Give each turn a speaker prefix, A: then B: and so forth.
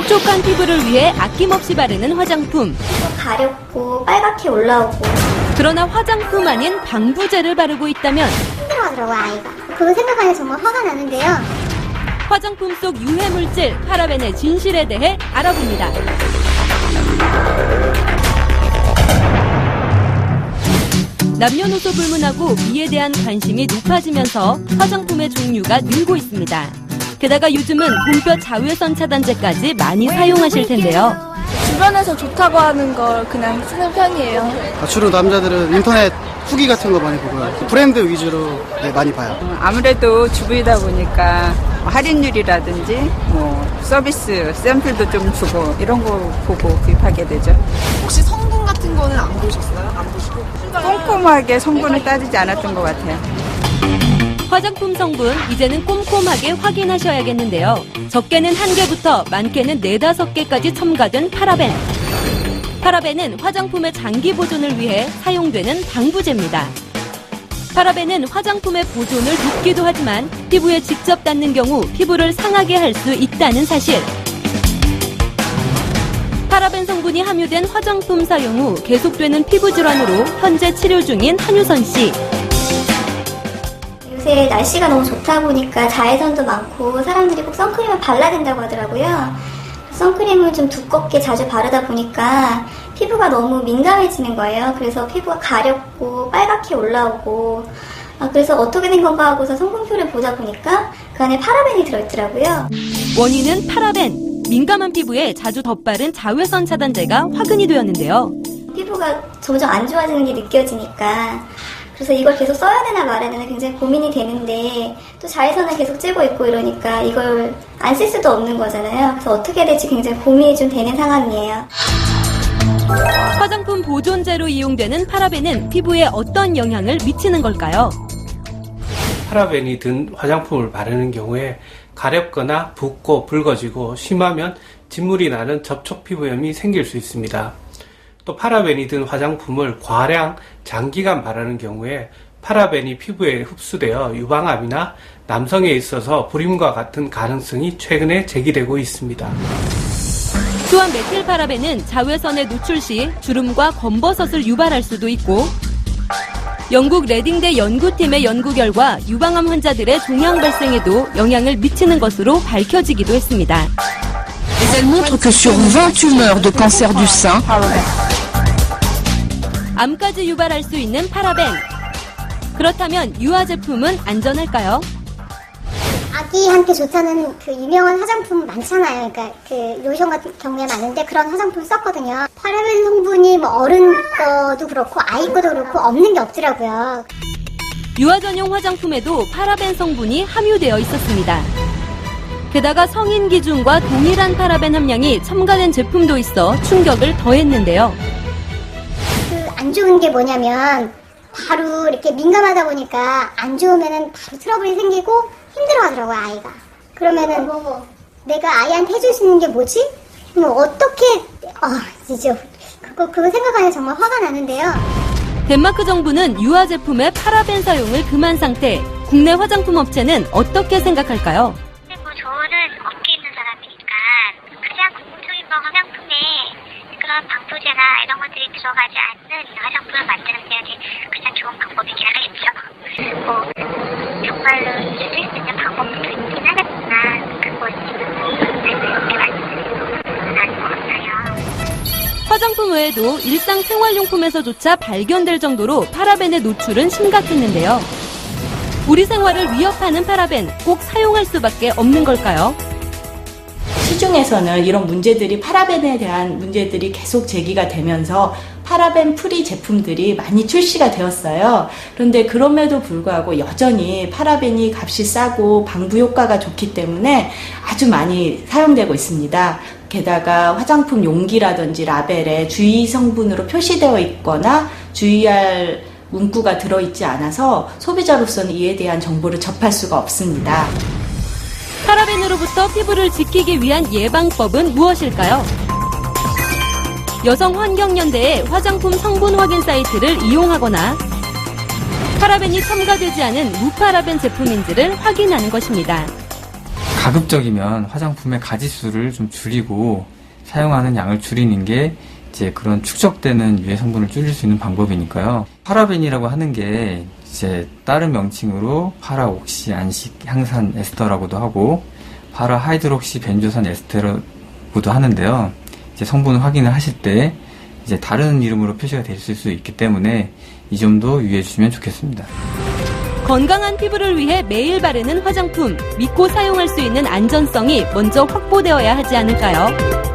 A: 촉촉한 피부를 위해 아낌없이 바르는 화장품.
B: 가렵고 빨갛게 올라오고
A: 그러나 화장품 아닌 방부제를 바르고 있다면
B: 힘들어하더라고요 아이가 그거 생각하면 정말 화가 나는데요
A: 화장품 속 유해 물질 파라벤의 진실에 대해 알아봅니다. 남녀노소 불문하고 미에 대한 관심이 높아지면서 화장품의 종류가 늘고 있습니다. 게다가 요즘은 봄볕 자외선 차단제까지 많이 사용하실 텐데요.
C: 주변에서 좋다고 하는 걸 그냥 쓰는 편이에요.
D: 아, 주로 남자들은 인터넷 후기 같은 거 많이 보고요. 브랜드 위주로 네, 많이 봐요.
E: 아무래도 주부이다 보니까 할인율이라든지 뭐 서비스 샘플도 좀 주고 이런 거 보고 구입하게 되죠.
F: 혹시 성분 같은 거는 안 보셨어요? 안 보시고?
E: 꼼꼼하게 성분을 따지지 않았던 것 같아요.
A: 화장품 성분 이제는 꼼꼼하게 확인하셔야겠는데요. 적게는 한 개부터 많게는 네다섯 개까지 첨가된 파라벤. 파라벤은 화장품의 장기 보존을 위해 사용되는 방부제입니다. 파라벤은 화장품의 보존을 돕기도 하지만 피부에 직접 닿는 경우 피부를 상하게 할 수 있다는 사실. 파라벤 성분이 함유된 화장품 사용 후 계속되는 피부 질환으로 현재 치료 중인 한유선 씨.
B: 요새 날씨가 너무 좋다 보니까 자외선도 많고 사람들이 꼭 선크림을 발라야 된다고 하더라고요 선크림을 좀 두껍게 자주 바르다 보니까 피부가 너무 민감해지는 거예요 그래서 피부가 가렵고 빨갛게 올라오고 아, 그래서 어떻게 된 건가 하고서 성분표를 보다 보니까 그 안에 파라벤이 들어있더라고요
A: 원인은 파라벤. 민감한 피부에 자주 덧바른 자외선 차단제가 화근이 되었는데요.
B: 피부가 점점 안 좋아지는 게 느껴지니까 그래서 이걸 계속 써야 되나 말아야 되나 굉장히 고민이 되는데 또 자외선을 계속 쬐고 있고 이러니까 이걸 안 쓸 수도 없는 거잖아요. 그래서 어떻게 해야 될지 굉장히 고민이 좀 되는 상황이에요.
A: 화장품 보존제로 이용되는 파라벤은 피부에 어떤 영향을 미치는 걸까요?
G: 파라벤이 든 화장품을 바르는 경우에 가렵거나 붓고 붉어지고 심하면 진물이 나는 접촉 피부염이 생길 수 있습니다. 또 파라벤이 든 화장품을 과량 장기간 바르는 경우에 파라벤이 피부에 흡수되어 유방암이나 남성에 있어서 불임과 같은 가능성이 최근에 제기되고 있습니다.
A: 또한 메틸파라벤은 자외선에 노출 시 주름과 검버섯을 유발할 수도 있고 영국 레딩대 연구팀의 연구 결과 유방암 환자들의 종양 발생에도 영향을 미치는 것으로 밝혀지기도 했습니다.
H: Elle montre que sur 20 tumeurs de cancer du sein,
A: 암까지 유발할 수 있는 파라벤. 그렇다면 유아 제품은 안전할까요?
I: 아기한테 좋다는 그 유명한 화장품 많잖아요. 그러니까 그 로션 같은 경우에 많은데 그런 화장품 썼거든요. 파라벤 성분이 뭐 어른 거도 그렇고 아이 거도 그렇고 없는 게 없더라고요.
A: 유아 전용 화장품에도 파라벤 성분이 함유되어 있었습니다. 게다가 성인 기준과 동일한 파라벤 함량이 첨가된 제품도 있어 충격을 더했는데요.
I: 그안 좋은 게 뭐냐면 바로 이렇게 민감하다 보니까 안 좋으면은 바로 트러블이 생기고 힘들어 하더라고요, 아이가. 그러면은 내가 아이한테 해줄 수 있는 게 뭐지? 뭐 어떻게 아, 진짜 그거 그거 생각하면 정말 화가 나는데요.
A: 덴마크 정부는 유아 제품의 파라벤 사용을 금한 상태. 국내 화장품 업체는 어떻게 생각할까요?
J: 그런 방부제나 이런 것들이 들어가지 않는 화장품을 만드는 게 가장 좋은 방법이긴 하겠죠. 뭐 정말로 줄일 수 있는 방법도 있긴 하겠지만 그건.
A: 화장품 외에도 일상 생활용품에서조차 발견될 정도로 파라벤의 노출은 심각했는데요. 우리 생활을 위협하는 파라벤 꼭 사용할 수밖에 없는 걸까요?
K: 시중에서는 이런 문제들이 파라벤에 대한 문제들이 계속 제기가 되면서 파라벤 프리 제품들이 많이 출시가 되었어요. 그런데 그럼에도 불구하고 여전히 파라벤이 값이 싸고 방부 효과가 좋기 때문에 아주 많이 사용되고 있습니다. 게다가 화장품 용기라든지 라벨에 주의 성분으로 표시되어 있거나 주의할 문구가 들어있지 않아서 소비자로서는 이에 대한 정보를 접할 수가 없습니다.
A: 파라벤으로부터 피부를 지키기 위한 예방법은 무엇일까요? 여성환경연대의 화장품 성분 확인 사이트를 이용하거나 파라벤이 첨가되지 않은 무파라벤 제품인지를 확인하는 것입니다.
L: 가급적이면 화장품의 가지수를 좀 줄이고 사용하는 양을 줄이는 게 이제 그런 축적되는 유해 성분을 줄일 수 있는 방법이니까요. 파라벤이라고 하는 게 이제 다른 명칭으로 파라옥시 안식 향산 에스터라고도 하고 파라 하이드록시 벤조산 에스테라고도 하는데요. 이제 성분을 확인을 하실 때 이제 다른 이름으로 표시가 될 수 있기 때문에 이 점도 유의해 주시면 좋겠습니다.
A: 건강한 피부를 위해 매일 바르는 화장품, 믿고 사용할 수 있는 안전성이 먼저 확보되어야 하지 않을까요?